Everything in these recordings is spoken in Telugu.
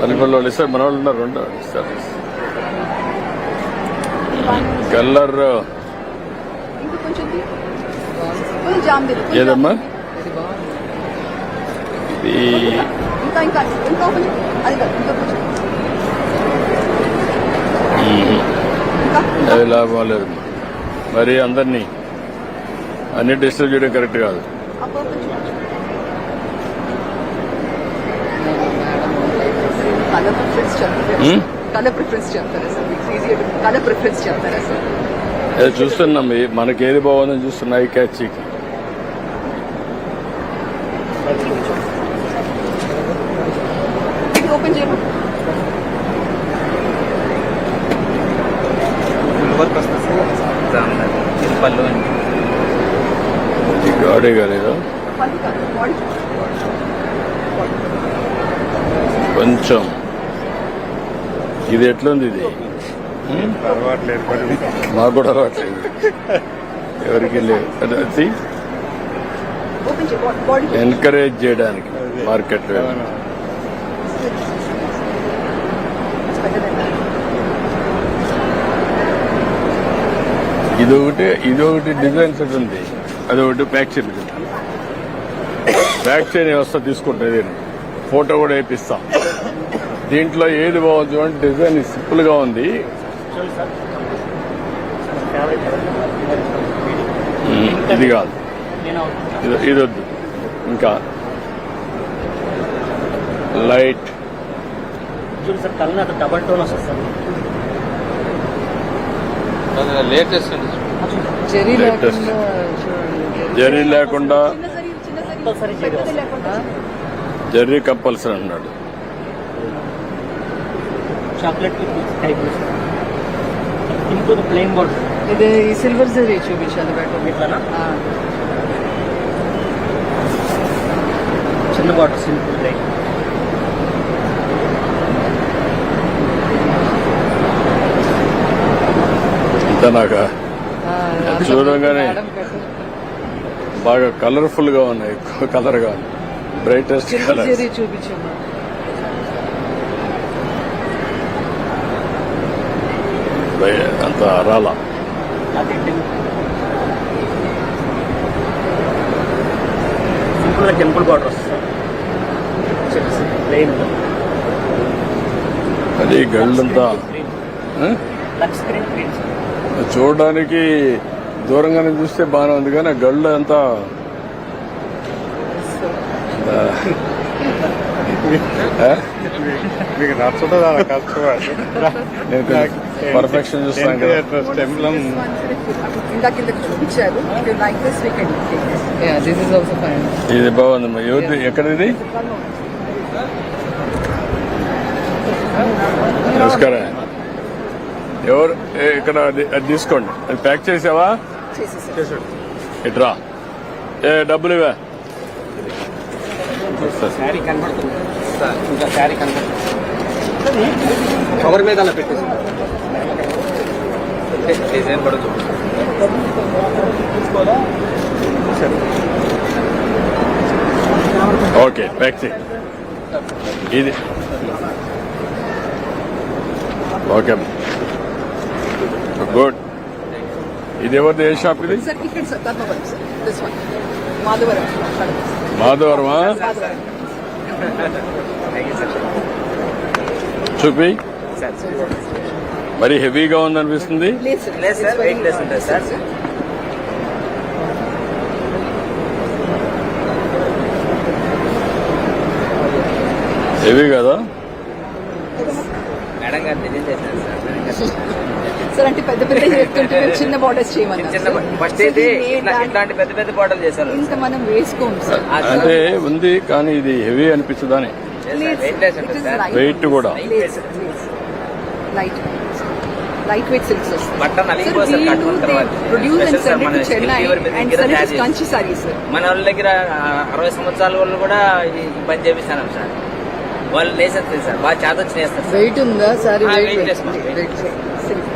పల్లెపల్లి వాళ్ళు ఇస్తారు మన వాళ్ళు ఉన్నారు రెండు ఇస్తారు. కలర్. ఏదమ్మా? ఈ అది లాభం లేదు మరి అందరినీ అన్ని డిస్టర్బ్ చేయడం కరెక్ట్ కాదు. చూస్తున్నాం ఈ- మనకి ఏది బాగుందని చూస్తున్నాయి క్యాచ్ ఇది ఓపెన్ చేయమా? పళ్ళు గాడే కాలేదు? కొంచెం. ఇది ఎట్లుంది ఇది? అలవాట్లేదు మాకు కూడా రావట్లేదు ఎవరికి లేవు. ఎంకరేజ్ చేయడానికి మార్కెట్ ఇది ఒకటి ఇది ఒకటి డిజైన్ సెట్ ఉంది అది ఒకటి ప్యాక్ చేయండి ప్యాక్ చేయని వ్యవస్థ తీసుకుంటుంది ఫోటో కూడా వేపిస్తాం. దీంట్లో ఏది బాగుంది అంటే డిజైన్ సింపుల్గా ఉంది. ఇది కాదు. ఇది వద్దు. ఇంకా లైట్. డబల్ టోన్ వస్తుంది లేటెస్ట్. లేకుండా చూడండి. జరీ లేకుండా చిన్న సరి చిన్న సరి. కంపల్సరీ జరీ పెద్దది వస్తుంది. లేకుండా జరీ కంపల్సరీ అన్నాడు. చాక్లెట్ టైప్ ఇంకో ప్లెయిన్ బార్డర్ ఇది ఈ సిల్వర్ జరీ చూపించాలి బెటర్ ఇట్లానా? చిన్న బార్డర్ సింపుల్ లైట్ ఇంత నాకు చూడంగానే బాగా కలర్ఫుల్గా ఉన్నాయి ఎక్కువ కలర్గా బ్రైటెస్ట్ కలర్ జరీ అంత రాలా. అది సింపుల్గా టెంపుల్ బార్డర్ వస్తుంది. ప్లెయిన్ అది గళ్ళంతా చూడడానికి దూరంగానే చూస్తే బాగానే ఉంది కానీ గళ్ళు అంతా ఆ, ఆ? మీకు నచ్చదు అలా పర్ఫెక్షన్ చూస్తాను కదా. This Yeah, this is also fine. ఇది బాగుంది. నమస్కారం. ఎవరు? ఏ, ఇక్కడ అది అది తీసుకోండి. అది ప్యాక్ చేసావా? ఇట్రా ఏ డబ్బులు ఇవే ఇంకా శారీ కనబడుతుంది కవర్ మీద అలా పెట్టేసి. డిజైన్ కూడా ఓకే చేయి ఇది. ఓకే. గుడ్. ఇది ఎవరిది? ఏ షాప్ ఇది? సార్ ఇక్కడ sir Dharmavaram sir this one Madhavaram మాధవరమా Madhavaram చూపి మరి హెవీగా ఉందనిపిస్తుంది. హెవీ కదా? మేడం గారు చేశారు సార్ సార్ అంటే పెద్ద పెద్ద చెప్తుంటే మేము చిన్న బార్డర్స్ చిన్న సార్. ఫస్ట్ అయితే ఇట్లాంటి పెద్ద పెద్ద బాటలు చేశారు. ఇంత మనం వేసుకోము సార్ అంటే ఉంది కానీ ఇది హెవీ సార్ వెయిట్ కూడా. లైట్ లైట్ వెయిట్ సిల్క్స్ వస్తాయి కంచి సారీస్ మన వాళ్ళ దగ్గర అరవై సంవత్సరాల వాళ్ళు కూడా పని చేపిస్తాను సార్ వాళ్ళు నేసేస్తారు సార్ బాగా నేస్తారు సార్ వెయిట్ ఉందా? సారీ వెయిట్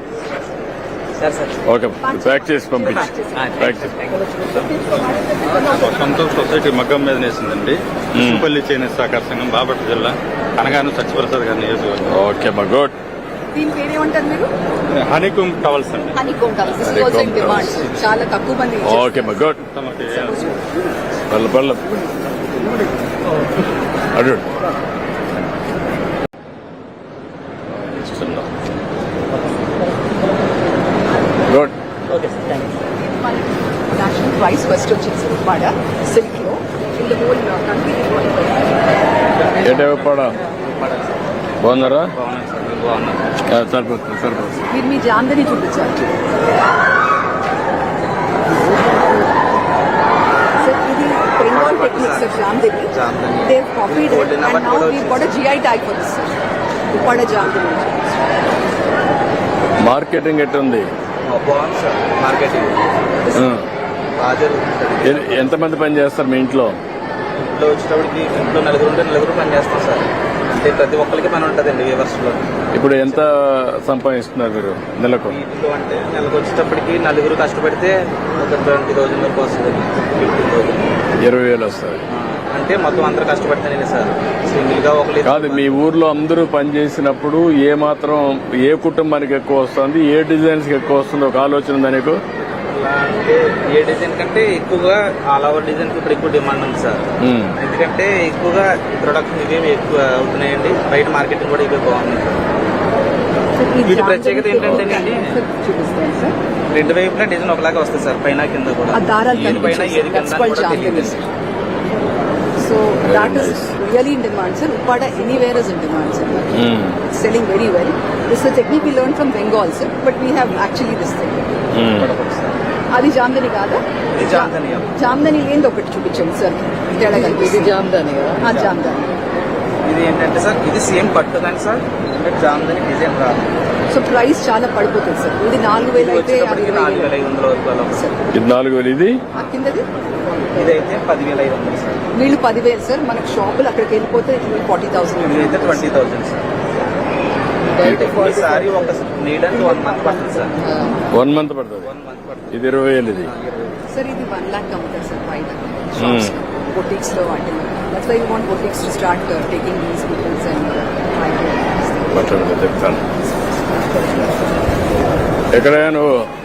ఓకే ప్యాక్ చేసి పంపించు ఆ, ప్యాక్ థాంక్స్, చేసి థాంక్స్. సంతోష్ సొసైటీ మగ్గం మీద నేసిందండి. సింపల్లి చేనేత సహకార సంఘం బాపట్ల జిల్లా అనగాను సత్యప్రసాద్ గారి నియోజకవర్గం. ఓకే మా గుడ్. దీని మీరు? టవల్స్ అండి. Towels demand. చాలా తక్కువ మంది ఓకే మా గుడ్. తమకి పల్ల పల్ల అడు గుడ్ నేషనల్ ప్రైస్ ఫస్ట్ వచ్చింది సార్ ఉప్పాడ సిల్క్లో ఇన్ ద హోల్ కంట్రీ ఏంటే పడా బాగున్నారా బాగున్నాను సార్ మీరు బాగున్నారు ఆ, సరిపోతుంది సరిపోతుంది మీరు మీ జాందని చూపించారు సార్ ఇది Bengal techniques of Jamdani Jamdani. They copied Golden and award now కూడా వీ వచ్చింది. Got GI tag for this sir Uppada Jamdani marketing ఎట్టుంది మార్కెటింగ్. బాగా జరుగుతుంది. ఎంతమంది పని చేస్తారు మీ ఇంట్లో? ఇంట్లో వచ్చేటప్పటికి ఇంట్లో నలుగురు ఉంటే నలుగురు పని చేస్తాం సార్. అంటే ప్రతి ఒక్కరికి పని ఉంటుందండి వ్యూవర్స్లో ఇప్పుడు ఎంత సంపాదిస్తున్నారు మీరు నెలకు? వీటిలో అంటే నెలకు వచ్చేటప్పటికి నలుగురు కష్టపడితే ఒక ట్వంటీ థౌసండ్ వరకు వస్తుంది ఫిఫ్టీన్ ఇరవై వేలు వస్తుంది అంటే మొత్తం అందరూ కష్టపడితేనే సార్. సింగిల్గా ఒకరు కాదు మీ ఊర్లో అందరూ పని చేసినప్పుడు ఏ మాత్రం ఏ కుటుంబానికి ఎక్కువ వస్తుంది ఏ డిజైన్స్కి ఎక్కువ వస్తుంది ఒక ఆలోచన ఉందా నీకు? అంటే ఏ డిజైన్ కంటే ఎక్కువగా ఆల్ ఓవర్ డిజైన్ ఇప్పుడు ఎక్కువ డిమాండ్ ఉంది సార్. ఎందుకంటే ఎక్కువగా ప్రొడక్ట్స్ ఇవే ఎక్కువ అవుతున్నాయండి బయట మార్కెటింగ్ కూడా ఇవే బాగుంది. వీటి ప్రత్యేకత ఏంటంటేనండి చూపిస్తాను సార్. రెండు వైపులా డిజైన్ ఒకలాగా వస్తుంది సార్ పైన కింద కూడా. ఆ దారాలు పైన ఏది సార్. కింద so that is really in demand sir. Uppada anywhere is in demand sir. This is a technique we learned from Bengal, sir, but we have actually this thing. Um. అది జామ్దని కాదా? ఇది జామ్దని. జామ్దని లేని ఒకటి చూపించండి సార్ తేడా ఇది జామ్దాని జామ్దాని. ఏంటంటే సార్ ఇది సేమ్ పట్టు కానీ సార్. అంటే జామ్దని డిజైన్ రాదు సో ప్రైస్ చాలా పడిపోతుంది సార్. ఇది నాలుగు వేలు అయితే నాలుగు వేల. ఐదు వందల వస్తుంది. సార్. ఇది నాలుగు వేలు ఇది? ఆ కిందది? ఇదైతే పదివేల ఐదు వందలు సార్. వీళ్ళు పదివేలు సార్. మనకు షాపులు అక్కడికి వెళ్ళిపోతే ఫార్టీ థౌసండ్ ఇదైతే ట్వంటీ థౌసండ్ సార్. సారీ ఒక నీడానికి వన్ మంత్ పడుతుంది సార్. వన్ మంత్ పడుతుంది. వన్ మంత్ పడుతుంది. ఇది ఇరవై వేలు ఇది సార్ ఇది వన్ ల్యాక్ అమ్ముతారు సార్ బయట Hmm. బొటిక్స్లో వాటిలో. That's why you want boutiques to start taking these peoples and మాట్లాడదు చెప్తాను. ఎక్కడైనా నువ్వు?